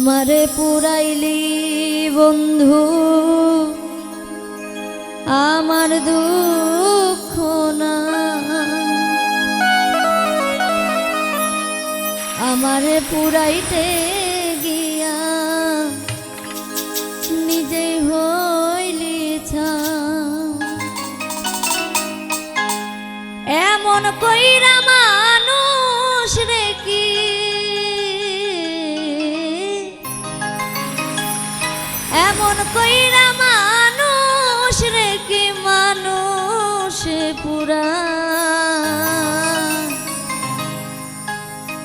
আমারে পুরাইলি বন্ধু। আমার দুঃখ না আমারে পুরাইতে গিয়া নিজে হইলি এমন কইরা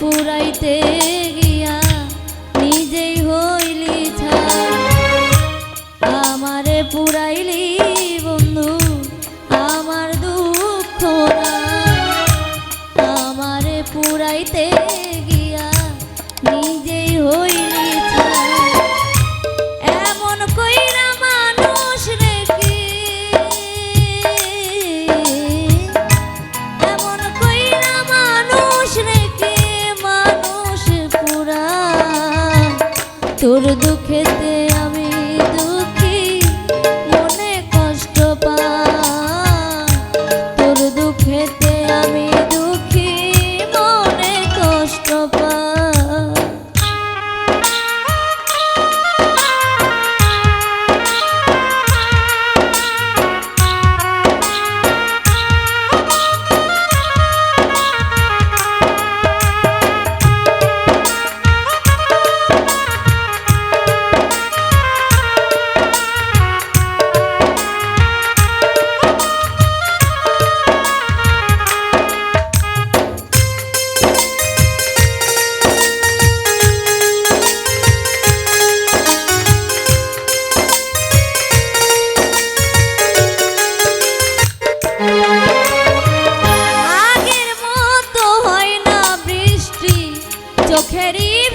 পুরাইতে গিয়া নিজেই হইলি আমারে পুরাইলি বন্ধু আমার দুঃখ আমারে পুরাইতে তোর দুঃখেতে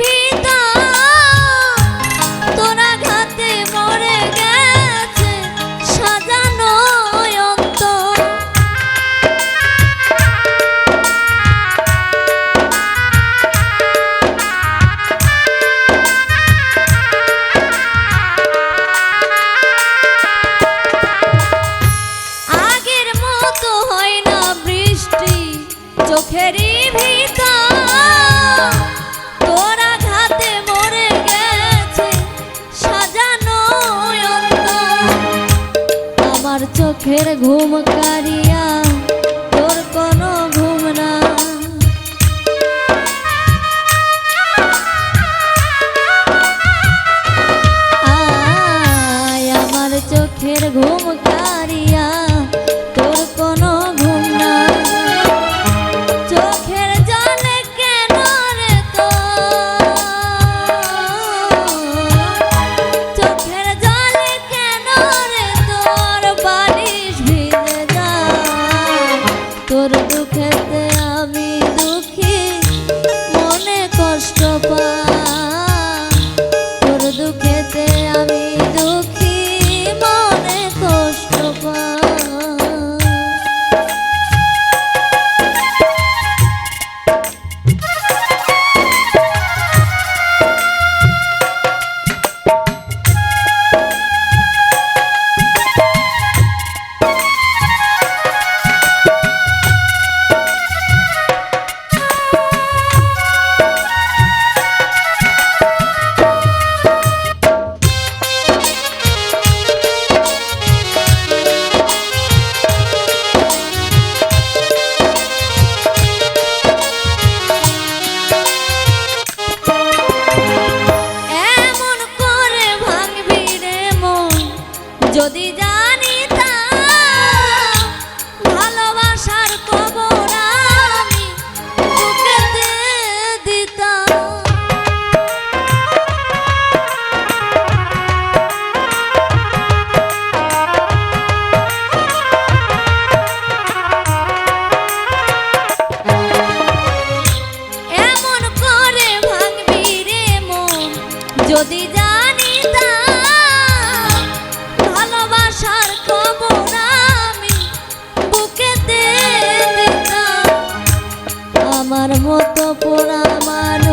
নীতি फिर घूम करिया। আমার মতো পোড়া মানুষ।